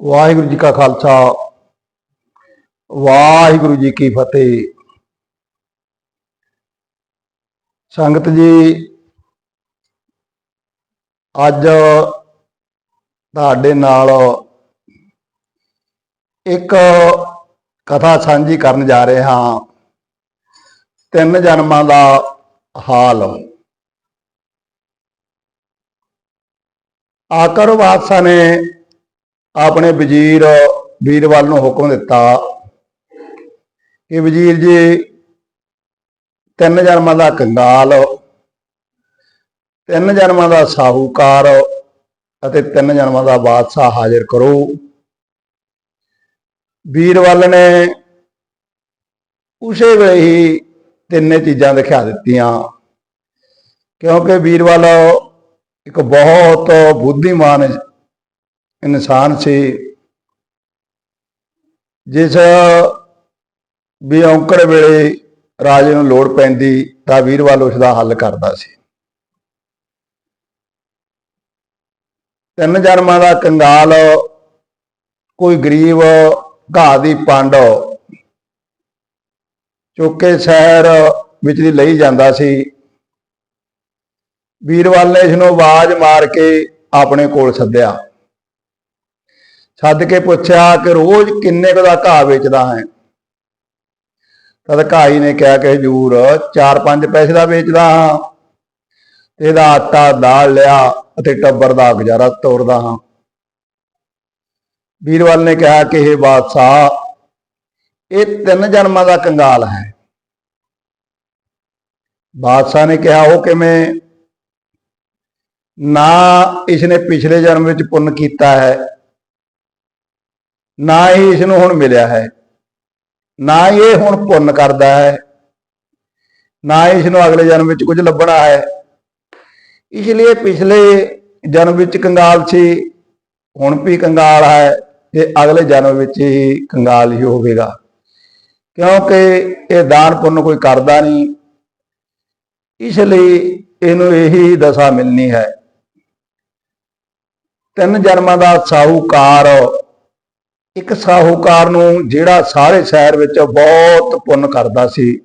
ਵਾਹਿਗੁਰੂ ਜੀ ਕਾ ਖਾਲਸਾ, ਵਾਹਿਗੁਰੂ ਜੀ ਕੀ ਫਤਿਹ। ਸੰਗਤ ਜੀ, ਅੱਜ ਤੁਹਾਡੇ ਨਾਲ ਇੱਕ ਕਥਾ ਸਾਂਝੀ ਕਰਨ ਜਾ ਰਹੇ ਹਾਂ। ਤਿੰਨ ਜਨਮਾਂ ਦਾ ਹਾਲ। ਆਕਰ ਬਾਦਸ਼ਾਹ ਨੇ ਆਪਣੇ ਵਜ਼ੀਰ ਵੀਰਵਾਲ ਨੂੰ ਹੁਕਮ ਦਿੱਤਾ ਕਿ ਵਜ਼ੀਰ ਜੀ, ਤਿੰਨ ਜਨਮਾਂ ਦਾ ਕੰਗਾਲ, ਤਿੰਨ ਜਨਮਾਂ ਦਾ ਸਾਹੂਕਾਰ ਅਤੇ ਤਿੰਨ ਜਨਮਾਂ ਦਾ ਬਾਦਸ਼ਾਹ ਹਾਜ਼ਰ ਕਰੋ। ਵੀਰਵਾਲ ਨੇ ਉਸੇ ਵੇਲੇ ਹੀ ਤਿੰਨੇ ਚੀਜ਼ਾਂ ਦਿਖਾ ਦਿੱਤੀਆਂ ਕਿਉਂਕਿ ਵੀਰਵਾਲ ਇੱਕ ਬਹੁਤ ਬੁੱਧੀਮਾਨ ਇਨਸਾਨ ਸੀ। ਜਿਸ ਵੀ ਔਂਕੜ ਵੇਲੇ ਰਾਜੇ ਨੂੰ ਲੋੜ ਪੈਂਦੀ ਤਾਂ ਵੀਰਵਾਲ ਉਸ ਦਾ ਹੱਲ ਕਰਦਾ ਸੀ। ਤਿੰਨ ਜਨਮਾਂ ਦਾ ਕੰਗਾਲ, ਕੋਈ ਗਰੀਬ ਘਾਹ ਦੀ ਪੰਡ ਚੁੱਕੇ ਸ਼ਹਿਰ ਵਿੱਚ ਦੀ ਲਈ ਜਾਂਦਾ ਸੀ। ਵੀਰਵਾਲ ਨੇ ਇਸ ਨੂੰ ਆਵਾਜ਼ ਮਾਰ ਕੇ ਆਪਣੇ ਕੋਲ ਸੱਦਿਆ। ਸੱਦ ਕੇ ਪੁੱਛਿਆ ਕਿ ਰੋਜ਼ ਕਿੰਨੇ ਕੁ ਦਾ ਘਾਹ ਵੇਚਦਾ ਹੈ? ਤਦ ਘਾਈ ਨੇ ਕਿਹਾ ਕਿ ਹਜੂਰ 4-5 ਪੈਸੇ ਦਾ ਵੇਚਦਾ ਹਾਂ ਤੇ ਇਹਦਾ ਆਟਾ, ਦਾਲ ਲਿਆ ਅਤੇ ਟੱਬਰ ਦਾ ਗੁਜ਼ਾਰਾ ਤੋਰਦਾ ਹਾਂ। ਵੀਰਵਾਲ ਨੇ ਕਿਹਾ ਕਿ ਇਹ ਬਾਦਸ਼ਾਹ, ਇਹ ਤਿੰਨ ਜਨਮਾਂ ਦਾ ਕੰਗਾਲ ਹੈ। ਬਾਦਸ਼ਾਹ ਨੇ ਕਿਹਾ, ਉਹ ਕਿਵੇਂ? ਨਾ ਇਸਨੇ ਪਿਛਲੇ ਜਨਮ ਵਿੱਚ ਪੁੰਨ ਕੀਤਾ ਹੈ ਨਾ ਹੀ ਇਸ ਨੂੰ ਹੁਣ ਮਿਲਿਆ ਹੈ, ਨਾ ਹੀ ਇਹ ਹੁਣ ਪੁੰਨ ਕਰਦਾ ਹੈ, ਨਾ ਹੀ ਇਸ ਨੂੰ ਅਗਲੇ ਜਨਮ ਵਿੱਚ ਕੁਝ ਲੱਭਣਾ ਹੈ। ਇਸ ਲਈ ਪਿਛਲੇ ਜਨਮ ਵਿੱਚ ਕੰਗਾਲ ਸੀ, ਹੁਣ ਵੀ ਕੰਗਾਲ ਹੈ ਤੇ ਅਗਲੇ ਜਨਮ ਵਿੱਚ ਹੀ ਕੰਗਾਲ ਹੀ ਹੋਵੇਗਾ। ਕਿਉਂਕਿ ਇਹ ਦਾਨ ਪੁੰਨ ਕੋਈ ਕਰਦਾ ਨਹੀਂ, ਇਸ ਲਈ ਇਹਨੂੰ ਇਹੀ ਦਸ਼ਾ ਮਿਲਣੀ ਹੈ। ਤਿੰਨ ਜਨਮਾਂ ਦਾ ਸਾਹੂਕਾਰ ਇੱਕ ਸਾਹੂਕਾਰ ਨੂੰ ਜਿਹੜਾ ਸਾਰੇ ਸ਼ਹਿਰ ਵਿੱਚ ਬਹੁਤ ਪੁੰਨ ਕਰਦਾ ਸੀ।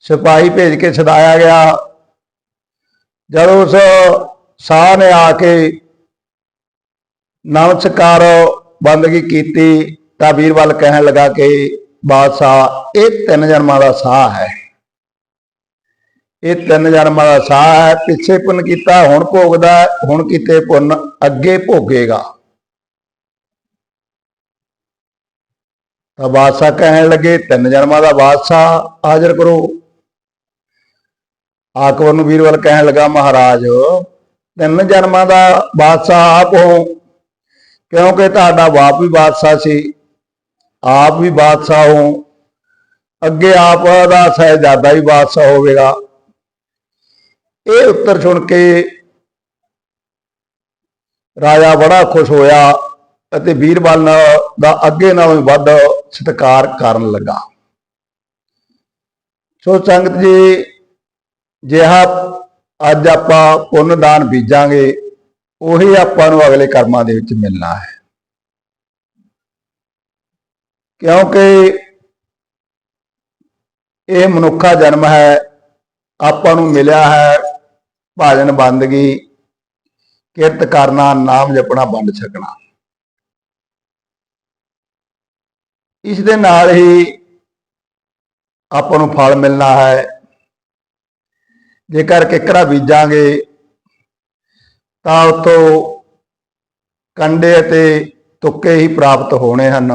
ਸਿਪਾਹੀ ਭੇਜ ਕੇ ਸਦਾਇਆ ਗਿਆ। ਜਦ ਉਸ ਸਾਹ ਨੇ ਆ ਕੇ ਨਮਸਕਾਰ ਬੰਦਗੀ ਕੀਤੀ ਤਾਂ ਵੀਰਵਾਲ ਕਹਿਣ ਲੱਗਾ ਕਿ ਬਾਦਸ਼ਾਹ, ਇਹ ਤਿੰਨ ਜਨਮਾਂ ਦਾ ਸਾਹ ਹੈ। ਇਹ ਤਿੰਨ ਜਨਮਾਂ ਦਾ ਸਾਹ ਹੈ, ਪਿੱਛੇ ਪੁੰਨ ਕੀਤਾ, ਹੁਣ ਭੋਗਦਾ, ਹੁਣ ਕੀਤੇ ਪੁੰਨ ਅੱਗੇ ਭੋਗੇਗਾ। ਤਾਂ ਬਾਦਸ਼ਾਹ ਕਹਿਣ ਲੱਗੇ, ਤਿੰਨ ਜਨਮਾਂ ਦਾ ਬਾਦਸ਼ਾਹ ਹਾਜ਼ਰ ਕਰੋ। ਆਕਬਰ ਨੂੰ ਵੀਰਵਾਲ ਕਹਿਣ ਲੱਗਾ, ਮਹਾਰਾਜ, ਤਿੰਨ ਜਨਮਾਂ ਦਾ ਬਾਦਸ਼ਾਹ ਆਪ ਹੋ, ਕਿਉਂਕਿ ਤੁਹਾਡਾ ਬਾਪ ਵੀ ਬਾਦਸ਼ਾਹ ਸੀ, ਆਪ ਵੀ ਬਾਦਸ਼ਾਹ ਹੋ। ਅੱਗੇ ਆਪ ਦਾ ਸਹਿਜਾਦਾ ਵੀ ਬਾਦਸ਼ਾਹ ਹੋਵੇਗਾ। ਇਹ ਉੱਤਰ ਸੁਣ ਕੇ ਰਾਜਾ ਬੜਾ ਖੁਸ਼ ਹੋਇਆ ਅਤੇ ਵੀਰਬਲ ਦਾ ਅੱਗੇ ਨਾਲੋਂ ਵੱਧ ਸਤਿਕਾਰ ਕਰਨ ਲੱਗਾ। ਸੋ ਸੰਗਤ ਜੀ, ਜਿਹਾ ਅੱਜ ਆਪਾਂ ਪੁੰਨ ਦਾਨ ਬੀਜਾਂਗੇ, ਉਹੀ ਆਪਾਂ ਨੂੰ ਅਗਲੇ ਕਰਮਾਂ ਦੇ ਵਿੱਚ ਮਿਲਣਾ ਹੈ। ਕਿਉਂਕਿ ਇਹ ਮਨੁੱਖਾ ਜਨਮ ਹੈ, ਆਪਾਂ ਨੂੰ ਮਿਲਿਆ ਹੈ ਭਾਜਨ ਬੰਦਗੀ ਕਿਰਤ ਕਰਨਾ, ਨਾਮ ਜਪਣਾ, ਵੰਡ ਛਕਣਾ। ਇਸ ਦੇ ਨਾਲ ਹੀ ਆਪਾਂ ਨੂੰ ਫਲ ਮਿਲਣਾ ਹੈ। ਜੇਕਰ ਕਿਕਰਾ ਬੀਜਾਂਗੇ, ਤਾਂ ਉਤੋਂ ਕੰਡੇ ਅਤੇ ਤੁੱਕੇ ਹੀ ਪ੍ਰਾਪਤ ਹੋਣੇ ਹਨ।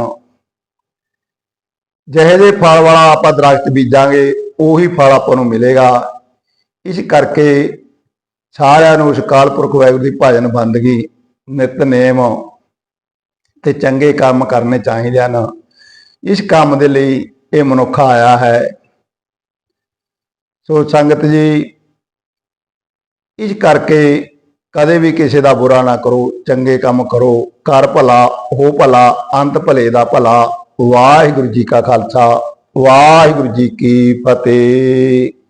ਜਿਹੇ ਦੇ ਫਲ ਵਾਲਾ ਆਪਾਂ ਦਰਖਤ ਬੀਜਾਂਗੇ, ਉਹੀ ਫਲ ਆਪਾਂ ਨੂੰ ਮਿਲੇਗਾ। ਇਸ ਕਰਕੇ ਸਾਰਿਆਂ ਨੂੰ ਉਸ ਕਾਲਪੁਰਖ ਵਾਹਿਗੁਰੂ ਦੀ ਭਜਨ ਬੰਦਗੀ, ਨਿਤਨੇਮ ਤੇ ਚੰਗੇ ਕੰਮ ਕਰਨੇ ਚਾਹੀਦੇ ਹਨ। ਇਸ ਕੰਮ ਦੇ ਲਈ ਇਹ ਮਨੁੱਖ ਆਇਆ ਹੈ। ਸੋ ਸੰਗਤ ਜੀ, ਇਸ ਕਰਕੇ ਕਦੇ ਵੀ ਕਿਸੇ ਦਾ ਬੁਰਾ ਨਾ ਕਰੋ, ਚੰਗੇ ਕੰਮ ਕਰੋ, ਕਰ ਭਲਾ, ਹੋ ਭਲਾ, ਅੰਤ ਭਲੇ ਦਾ ਭਲਾ। ਵਾਹਿਗੁਰੂ ਜੀ ਕਾ ਖਾਲਸਾ, ਵਾਹਿਗੁਰੂ ਜੀ ਕੀ ਫਤਿਹ।